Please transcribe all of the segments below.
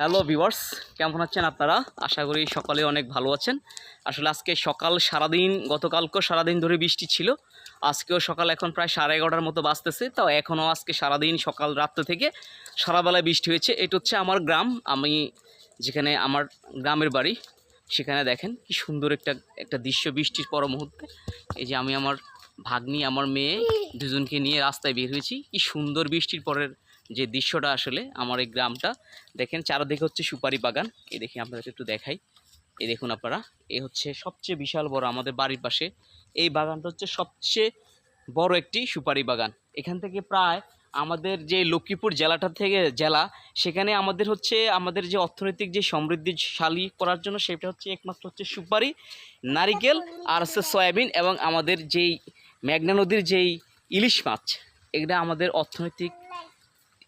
Hello viewers কেমন আছেন আপনারা? আশা করি সকলে অনেক ভালো আছেন। আসলে আজকে সকাল সারাদিন, গতকালকেও সারাদিন ধরে বৃষ্টি ছিল। আজকেও সকাল এখন প্রায় সাড়ে এগারোটার মতো বাজতেছে। তাও এখনও আজকে সারাদিন সকাল রাত্র থেকে সারাবেলায় বৃষ্টি হয়েছে। এটা হচ্ছে আমার গ্রাম। আমি যেখানে আমার গ্রামের বাড়ি, সেখানে দেখেন কি সুন্দর একটা একটা দৃশ্য বৃষ্টির পর মুহূর্তে। এই যে আমি আমার ভাগ্নি, আমার মেয়ে, দুজনকে নিয়ে রাস্তায় বের হয়েছি। কি সুন্দর বৃষ্টির পরের যে দৃশ্যটা আসলে আমার এই গ্রামটা, দেখেন চারদিকে হচ্ছে সুপারি বাগান। এই দেখি আপনাদেরকে একটু দেখাই। এই দেখুন আপনারা, এ হচ্ছে সবচেয়ে বিশাল বড় আমাদের বাড়ির পাশে। এই বাগানটা হচ্ছে সবচেয়ে বড় একটি সুপারি বাগান। এখান থেকে প্রায় আমাদের যে লক্ষ্মীপুর জেলাটা থেকে জেলা, সেখানে আমাদের হচ্ছে আমাদের যে অর্থনৈতিক যে সমৃদ্ধিশালী করার জন্য সেটা হচ্ছে একমাত্র হচ্ছে সুপারি, নারিকেল আর হচ্ছে সয়াবিন এবং আমাদের যেই মেঘনা নদীর যেই ইলিশ মাছ, এগুলো আমাদের অর্থনৈতিক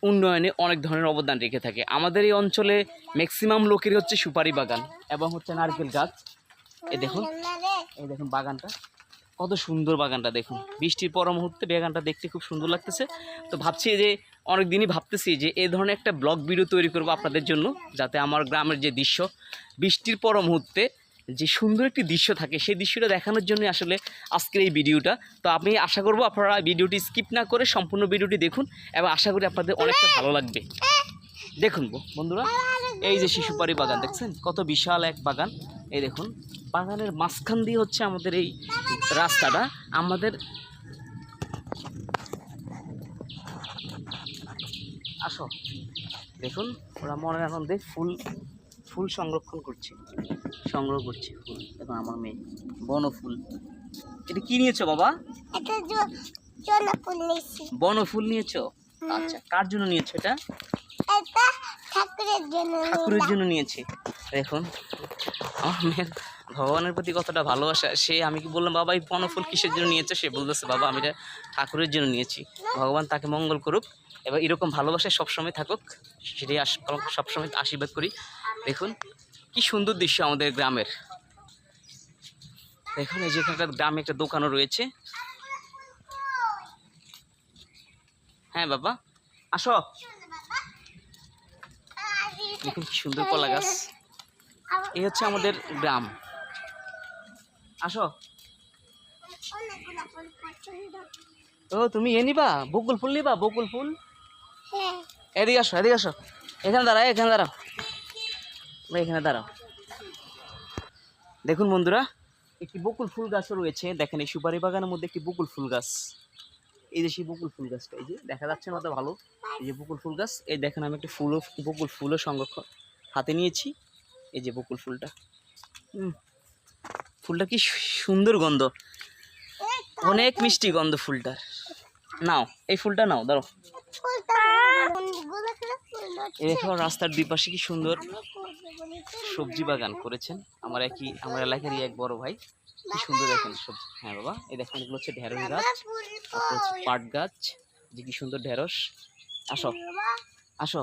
উন্নয়নে অনেক ধরনের অবদান রেখে থাকে। আমাদের এই অঞ্চলে ম্যাক্সিমাম লোকেরই হচ্ছে সুপারি বাগান এবং হচ্ছে নারকেল গাছ। এ দেখুন, এই দেখুন বাগানটা। কত সুন্দর বাগানটা দেখুন। বৃষ্টির পর মুহূর্তে বাগানটা দেখতে খুব সুন্দর লাগতেছে। তো ভাবছি যে অনেক দিনই ভাবতেছি যে এই ধরনের একটা ব্লগ ভিডিও তৈরি করব আপনাদের জন্য, যাতে আমার গ্রামের যে দৃশ্য, বৃষ্টির পর মুহূর্তে যে সুন্দর একটি দৃশ্য থাকে, সেই দৃশ্যটা দেখানোর জন্য আসলে আজকের এই ভিডিওটা। তো আমি আশা করব আপনারা ভিডিওটি স্কিপ না করে সম্পূর্ণ ভিডিওটি দেখুন এবং আশা করি আপনাদের অনেকটা ভালো লাগবে। দেখুন বন্ধুরা, এই যে শিশুপাড়ি বাগান, দেখছেন? কত বিশাল এক বাগান। এই দেখুন, বাগানের মাঝখান দিয়ে হচ্ছে আমাদের এই রাস্তাটা। আমাদের আসো। দেখুন, ওরা মনের আনন্দে ফুল ফুল সংরক্ষণ করছে। সংগ্রহ করছে ফুল এখন আমার মেয়ে। বনফুল। এটা কি নিয়েছো বাবা? এটা ফুল নিয়েছি। বনফুল নিয়েছো? আচ্ছা কার জন্য নিয়েছো এটা? এটা ঠাকুরের জন্য ঠাকুরের জন্য নিয়েছে। দেখুন আমার মেয়ের ভগবানের প্রতি কতটা ভালোবাসা, সে আমি কি বললাম, বাবা, এই বনফুল কিসের জন্য নিয়েছে? সে বলতেছে, বাবা, আমি এটা ঠাকুরের জন্য নিয়েছি। ভগবান তাকে মঙ্গল করুক এবার এরকম ভালোবাসায় সবসময় থাকুক, সেটাই সবসময় আশীর্বাদ করি। দেখুন, কি সুন্দর দৃশ্য আমাদের গ্রামের। দেখুন, এই যে এখানকার গ্রামে একটা দোকানও রয়েছে। হ্যাঁ বাবা, আসো। দেখুন, কি সুন্দর কলা গাছ। এই হচ্ছে আমাদের গ্রাম। আসো। ও তুমি এ নিবা? বকুল ফুল নিবা? বকুল ফুল? হ্যাঁ। এদিকে আসো এদিকে আসো। এখানে দাঁড়াও এখানে দাঁড়াও। এখানে দাঁড়াও। দেখুন বন্ধুরা একটি বকুল ফুল গাছও রয়েছে। দেখেন এই সুপারি বাগানের মধ্যে একটি বকুল ফুল গাছ। এই যে সেই বকুল ফুল গাছটা এই যে দেখা যাচ্ছে না তো ভালো। এই যে বকুল ফুল গাছ এই দেখেন আমি একটা ফুলও বকুল ফুলও সংরক্ষণ হাতে নিয়েছি। এই যে বকুল ফুলটা। হুম। ফুলটা কি সুন্দর গন্ধ। অনেক মিষ্টি গন্ধ ফুলটার। নাও এই ফুলটা নাও দাঁড়ো এই দেখো রাস্তার দুই পাশে কি সুন্দর সবজি বাগান করেছেন। আমার একই আমার এলাকারই এক বড় ভাই। কি সুন্দর দেখেন সবজি। হ্যাঁ বাবা এই দেখেন এগুলো হচ্ছে ঢেঁড়স গাছ তারপর হচ্ছে পাট গাছ যে কি সুন্দর ঢেঁড়স। আসো আসো।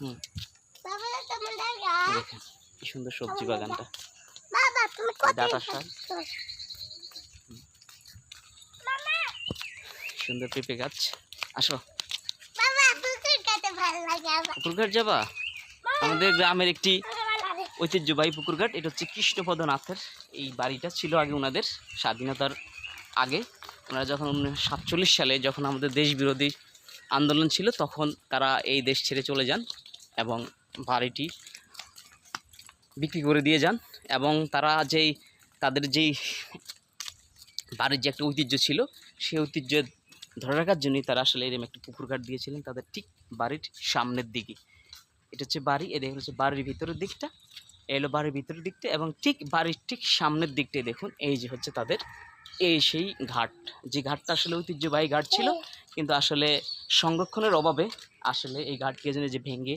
হুম। দেখেন কি সুন্দর সবজি বাগানটা। ডাটা শাক সুন্দর পেঁপে গাছ। আসো। পুকুরঘাট যাবা? আমাদের গ্রামের একটি ঐতিহ্যবাহী পুকুরঘাট এটা হচ্ছে কৃষ্ণপদ নাথের এই বাড়িটা ছিল আগে ওনাদের স্বাধীনতার আগে। ওনারা যখন উনিশশো সাতচল্লিশ সালে যখন আমাদের দেশ বিরোধী আন্দোলন ছিল তখন তারা এই দেশ ছেড়ে চলে যান এবং বাড়িটি বিক্রি করে দিয়ে যান। এবং তারা যেই, তাদের যেই বাড়ির যে একটা ঐতিহ্য ছিল, সেই ঐতিহ্য ধরে রাখার জন্যই তারা আসলে এরকম একটা পুকুর ঘাট দিয়েছিলেন তাদের ঠিক বাড়ির সামনের দিকে। এটা হচ্ছে বাড়ি এটা হচ্ছে বাড়ির ভিতরের দিকটা এই হলো বাড়ির ভিতরের দিকটা এবং ঠিক বাড়ির ঠিক সামনের দিকটাই দেখুন, এই যে হচ্ছে তাদের এই সেই ঘাট। যে ঘাটটা আসলে ঐতিহ্যবাহী ঘাট ছিল, কিন্তু আসলে সংরক্ষণের অভাবে আসলে এই ঘাটকে যেন যে ভেঙে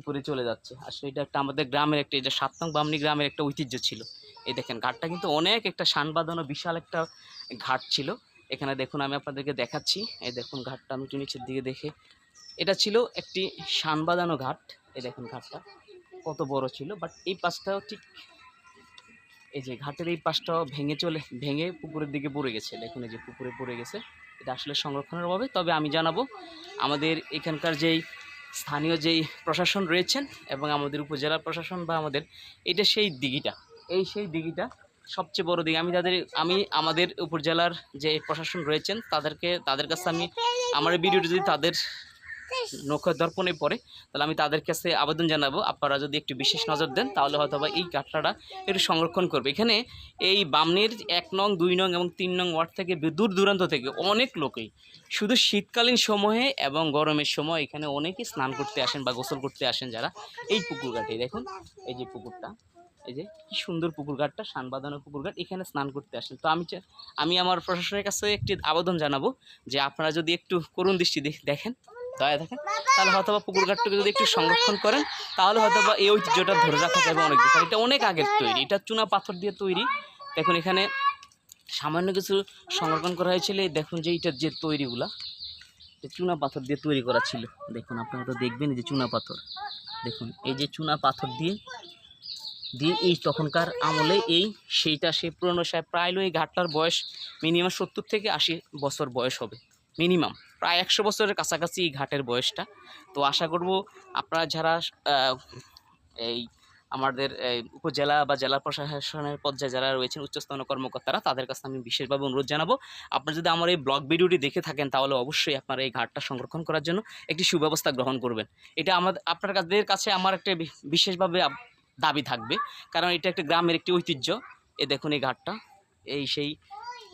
উপরে চলে যাচ্ছে। আসলে এটা একটা আমাদের গ্রামের একটা এটা সাত নং বামনি গ্রামের একটা ঐতিহ্য ছিল। এই দেখেন, ঘাটটা কিন্তু অনেক একটা বাঁধানো বিশাল একটা ঘাট ছিল। এখানে দেখুন, আমি আপনাদেরকে দেখাচ্ছি। এই দেখুন, ঘাটটা আমি একটু নিচের দিকে দেখে। এটা ছিল একটি শান বাঁধানো ঘাট। এই দেখুন ঘাটটা, কত বড় ছিল। বাট এই পাশটাও ঠিক, এই যে ঘাটের এই পাশটাও ভেঙে চলে, ভেঙে পুকুরের দিকে পড়ে গেছে। দেখুন, এই যে পুকুরে পড়ে গেছে। এটা আসলে সংরক্ষণের অভাবে। তবে আমি জানাব, আমাদের এখানকার যেই স্থানীয় যেই প্রশাসন রয়েছেন এবং আমাদের উপজেলা প্রশাসন বা আমাদের, এটা সেই দিঘিটা। এই সেই দিঘিটা সবচেয়ে বড় দিঘি। আমি তাদের, আমি আমাদের উপজেলার যে প্রশাসন রয়েছেন, তাদেরকে, তাদের কাছে আমি, আমার ভিডিওটি যদি তাদের নখ দর্পণে পড়ে, তাহলে আমি তাদের কাছে আবেদন জানাব। আপনারা যদি একটু বিশেষ নজর দেন, তাহলে হয়তো বা এই কাঠটাটা একটু সংরক্ষণ করবে। এখানে এই বামনের এক নং, দুই নং এবং তিন নং ওয়ার্ড থেকে দূর দূরান্ত থেকে অনেক লোকই শুধু শীতকালীন সময়ে এবং গরমের সময় এখানে অনেকেই স্নান করতে আসেন বা গোসল করতে আসেন যারা। এই পুকুর ঘাটে দেখুন, এই যে পুকুরটা, এই যে কি সুন্দর পুকুর ঘাটটা শান বাঁধানো পুকুর ঘাট এখানে স্নান করতে আসেন। তো আমি আমি আমার প্রশাসনের কাছে একটি আবেদন জানাব যে আপনারা যদি একটু করুণ দৃষ্টি দেখেন। দয়া দেখেন তাহলে হয়তো বা পুকুর ঘাটটাকে যদি একটু সংরক্ষণ করেন, তাহলে হয়তো বা এই ঐতিহ্যটা ধরে রাখা যাবে অনেক কারণ এটা অনেক আগের তৈরি। এটা চুনা পাথর দিয়ে তৈরি। দেখুন, এখানে সামান্য কিছু সংরক্ষণ করা হয়েছিল। দেখুন যে এইটার যে তৈরিগুলা চুনা পাথর দিয়ে তৈরি করা ছিল। দেখুন, আপনারা তো দেখবেন যে চুনা পাথর। দেখুন, এই যে চুনা পাথর দিয়ে দিয়ে এই তখনকার আমলে এই সেইটা সেই পুরনো সাহেব প্রায় এই ঘাটটার বয়স মিনিমাম সত্তর থেকে আশি বছর বয়স হবে। মিনিমাম। প্রায় একশো বছরের কাছাকাছি এই ঘাটের বয়সটা। তো আশা করব আপনারা যারা এই আমাদের উপজেলা বা জেলা প্রশাসনের পর্যায়ে যারা রয়েছেন উচ্চস্তনীয় কর্মকর্তারা, তাদের কাছে আমি বিশেষভাবে অনুরোধ জানাব আপনারা যদি আমার এই ব্লগ ভিডিওটি দেখে থাকেন, তাহলে অবশ্যই আপনারা এই ঘাটটা সংরক্ষণ করার জন্য একটি সুব্যবস্থা গ্রহণ করবেন। এটা আমাদের আপনার কাছে আমার একটা বিশেষভাবে দাবি থাকবে। কারণ এটা একটা গ্রামের একটি ঐতিহ্য। এ দেখুন এই ঘাটটা। এই সেই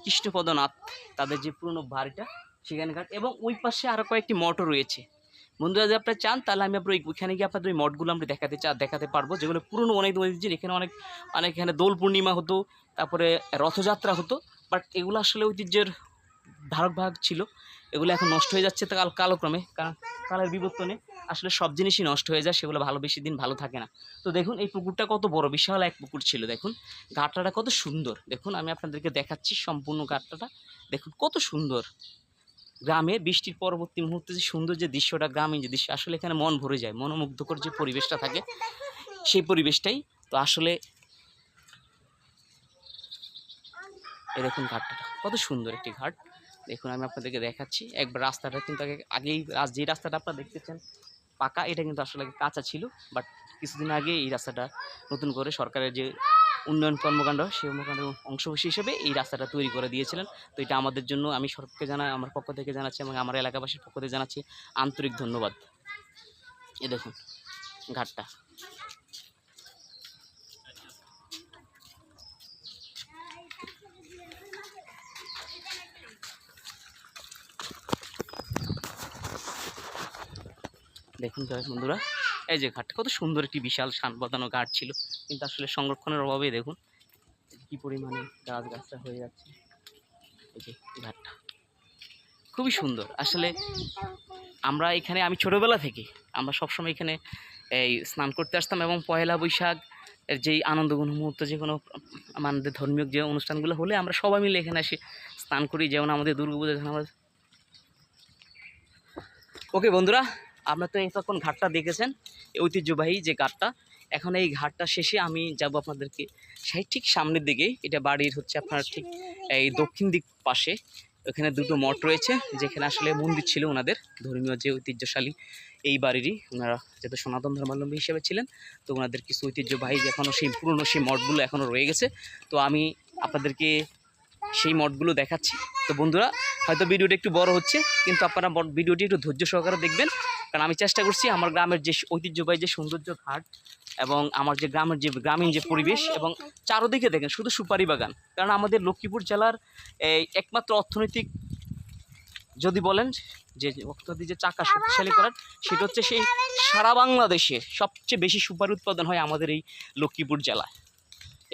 কৃষ্ণপদনাথ, তাদের যে পুরনো বাড়িটা সেখানে ঘাট এবং ওই পাশে আরও কয়েকটি মঠও রয়েছে। বন্ধুরা, যদি আপনারা চান, তাহলে আমি আপনার ওই- ওইখানে গিয়ে আপনাদের ওই মঠগুলো আমরা দেখাতে চা দেখাতে পারব। যেগুলো পুরনো অনেক ঐতিহ্যের এখানে অনেক অনেক এখানে দোল পূর্ণিমা হতো, তারপরে রথযাত্রা হতো। বাট এগুলো আসলে ঐতিহ্যের ধারক ভাগ ছিল। এগুলো এখন নষ্ট হয়ে যাচ্ছে কাল কালক্রমে, কারণ কালের বিবর্তনে আসলে সব জিনিসই নষ্ট হয়ে যায়, সেগুলো ভালো বেশি দিন ভালো থাকে না। তো দেখুন, এই পুকুরটা কত বড়, বিশাল এক পুকুর ছিল, দেখুন। ঘাটটা কত সুন্দর। দেখুন, আমি আপনাদেরকে দেখাচ্ছি সম্পূর্ণ ঘাটটা দেখুন, কত সুন্দর। গ্রামে বৃষ্টির পরবর্তী মুহূর্তে যে সুন্দর যে দৃশ্যটা গ্রামীণ যে দৃশ্য, আসলে এখানে মন ভরে যায়। মনোমুগ্ধকর যে পরিবেশটা থাকে, সেই পরিবেশটাই তো আসলে দেখুন ঘাটটা। কত সুন্দর একটি ঘাট। দেখুন, আমি আপনাদেরকে দেখাচ্ছি। একবার রাস্তাটা কিন্তু আগে, আগেই যে রাস্তাটা আপনারা দেখতেছেন পাকা, এটা কিন্তু আসলে কাঁচা ছিল। বাট কিছুদিন আগে এই রাস্তাটা নতুন করে সরকারের যে উন্নয়ন কর্মকাণ্ড, সেই কর্মকাণ্ডের অংশ হিসেবে এই রাস্তাটা তৈরি করে দিয়েছিলেন। তো এটা আমাদের জন্য আমি সরকারকে জানাই আমার পক্ষ থেকে জানাচ্ছি এবং আমার এলাকাবাসীর পক্ষ থেকে জানাচ্ছি আন্তরিক ধন্যবাদ। এ দেখুন, ঘাটটা। দেখুন বন্ধুরা, এই যে ঘাটটা কত সুন্দর একটি বিশাল শান বাঁধানো ঘাট ছিল। কিন্তু আসলে সংরক্ষণের অভাবে দেখুন কি পরিমাণে গাছ গাছটা হয়ে যাচ্ছে। এই যে ঘাটটা। খুবই সুন্দর। আসলে আমরা এখানে, আমি ছোটোবেলা থেকে আমরা সবসময় এখানে এই স্নান করতে আসতাম এবং পয়লা বৈশাখ এর যেই আনন্দঘন মুহূর্ত, যে কোনো আমাদের ধর্মীয় যে অনুষ্ঠানগুলো হলে আমরা সবাই মিলে এখানে এসে স্নান করি। যেমন আমাদের দুর্গাপূজা যখন আমরা ওকে বন্ধুরা, আপনারা তো এতক্ষণ ঘাটটা দেখেছেন ঐতিহ্যবাহী যে ঘাটটা। এখন এই ঘাটটা শেষে আমি যাব আপনাদেরকে সেই ঠিক সামনের দিকে। এটা বাড়ির হচ্ছে আপনার ঠিক এই দক্ষিণ দিক পাশে। ওখানে দুটো মঠ রয়েছে, যেখানে আসলে মন্দির ছিল ওনাদের। ধর্মীয় যে ঐতিহ্যশালী এই বাড়িরই ওনারা যেহেতু সনাতন ধর্মাবলম্বী হিসেবে ছিলেন, তো ওনাদের কিছু ঐতিহ্যবাহী এখনও সেই পুরনো সেই মঠগুলো এখনও রয়ে গেছে। তো আমি আপনাদেরকে সেই মঠগুলো দেখাচ্ছি। তো বন্ধুরা, হয়তো ভিডিওটা একটু বড় হচ্ছে, কিন্তু আপনারা ভিডিওটি একটু ধৈর্য সহকারে দেখবেন। কারণ আমি চেষ্টা করছি আমার গ্রামের যে ঐতিহ্যবাহী যে সৌন্দর্য ঘাট এবং আমার যে গ্রামের যে গ্রামীণ যে পরিবেশ এবং চারোদিকে দেখেন, শুধু সুপারি বাগান। কারণ আমাদের লক্ষ্মীপুর জেলার এই একমাত্র অর্থনৈতিক যদি বলেন, যে অর্থনীতি যে চাকা শক্তিশালী করার, সেটা হচ্ছে সেই সারা বাংলাদেশে সবচেয়ে বেশি সুপারি উৎপাদন হয় আমাদের এই লক্ষ্মীপুর জেলায়।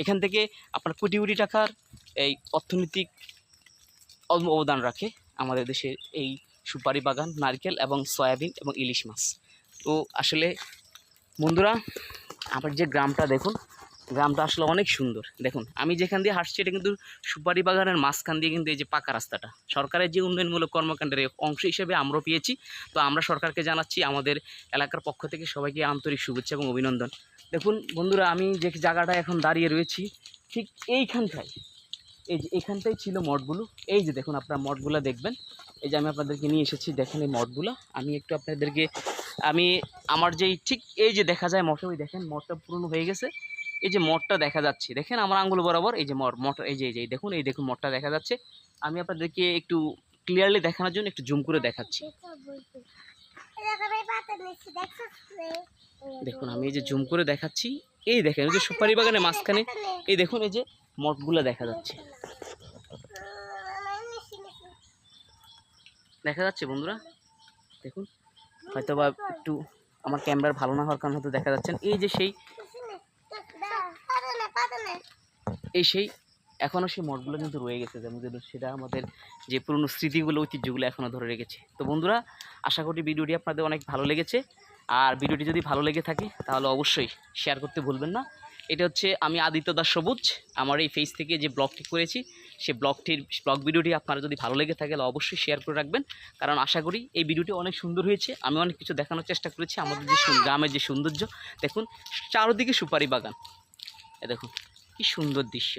এখান থেকে আপনার কোটি কোটি টাকার এই অর্থনৈতিক অবদান রাখে আমাদের দেশের এই সুপারি বাগান, নারকেল এবং সয়াবিন এবং ইলিশ মাছ। তো আসলে বন্ধুরা, আমার যে গ্রামটা দেখুন, গ্রামটা আসলে অনেক সুন্দর। দেখুন, আমি যেখান দিয়ে হাঁটছি, এটা কিন্তু সুপারি বাগানের মাঝখান দিয়ে কিন্তু এই যে পাকা রাস্তাটা। সরকারের যে উন্নয়নমূলক কর্মকাণ্ডের অংশ হিসেবে আমরাও পেয়েছি। তো আমরা সরকারকে জানাচ্ছি, আমাদের এলাকার পক্ষ থেকে সবাইকে আন্তরিক শুভেচ্ছা এবং অভিনন্দন। দেখুন, বন্ধুরা, আমি যে জায়গাটা এখন দাঁড়িয়ে রয়েছি, ঠিক এইখানটায়, এই যে এখানটাই ছিল মঠগুলো। এই যে দেখুন, আপনার মঠগুলো দেখবেন। এই যে আমি আপনাদেরকে নিয়ে এসেছি, দেখেন এই মঠগুলো। আমি একটু আপনাদেরকে, আমি আমার যেই ঠিক এই যে দেখা যায় মঠে, ওই দেখেন মঠটা পুরনো হয়ে গেছে। এই যে মঠটা দেখা যাচ্ছে, দেখেন আমার আঙ্গুল বরাবর, এই যে মঠ এই যে এই যে দেখুন, এই দেখুন মঠটা দেখা যাচ্ছে। আমি আপনাদেরকে একটু ক্লিয়ারলি দেখানোর জন্য একটু জুম করে দেখাচ্ছি। দেখুন, আমি এই যে জুম করে দেখাচ্ছি। এই দেখেন, এই যে সুপারি বাগানের মাঝখানে, এই দেখুন, এই যে মঠগুলো দেখা যাচ্ছে। দেখা যাচ্ছে বন্ধুরা। দেখুন হয়তো বা একটু আমার ক্যামেরার ভালো না হওয়ার কারণে হয়তো দেখা যাচ্ছেন এই যে সেই এই সেই এখনও সেই মঠগুলো কিন্তু রয়ে গেছে, যেমন যেন সেটা আমাদের যে পুরনো স্মৃতিগুলো, ঐতিহ্যগুলো এখনও ধরে রেখেছে। তো বন্ধুরা, আশা করি ভিডিওটি আপনাদের অনেক ভালো লেগেছে। আর ভিডিওটি যদি ভালো লেগে থাকে, তাহলে অবশ্যই শেয়ার করতে ভুলবেন না। এটা হচ্ছে আমি আদিত্য দাস সবুজ। আমার এই ফেস থেকে যে ব্লগটি করেছি সেই ব্লগটির, ব্লগ ভিডিওটি আপনারা যদি ভালো লেগে থাকে, তাহলে অবশ্যই শেয়ার করে রাখবেন। কারণ আশা করি এই ভিডিওটি অনেক সুন্দর হয়েছে। আমি অনেক কিছু দেখানোর চেষ্টা করেছি। আমাদের যে গ্রামের যে সৌন্দর্য, দেখুন, চারদিকে সুপারি বাগান। এ দেখুন, কি সুন্দর দৃশ্য।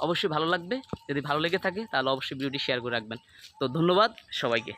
অবশ্যই ভালো লাগবে। যদি ভালো লেগে থাকে, তাহলে অবশ্যই ভিডিওটি শেয়ার করে রাখবেন। তো ধন্যবাদ সবাইকে।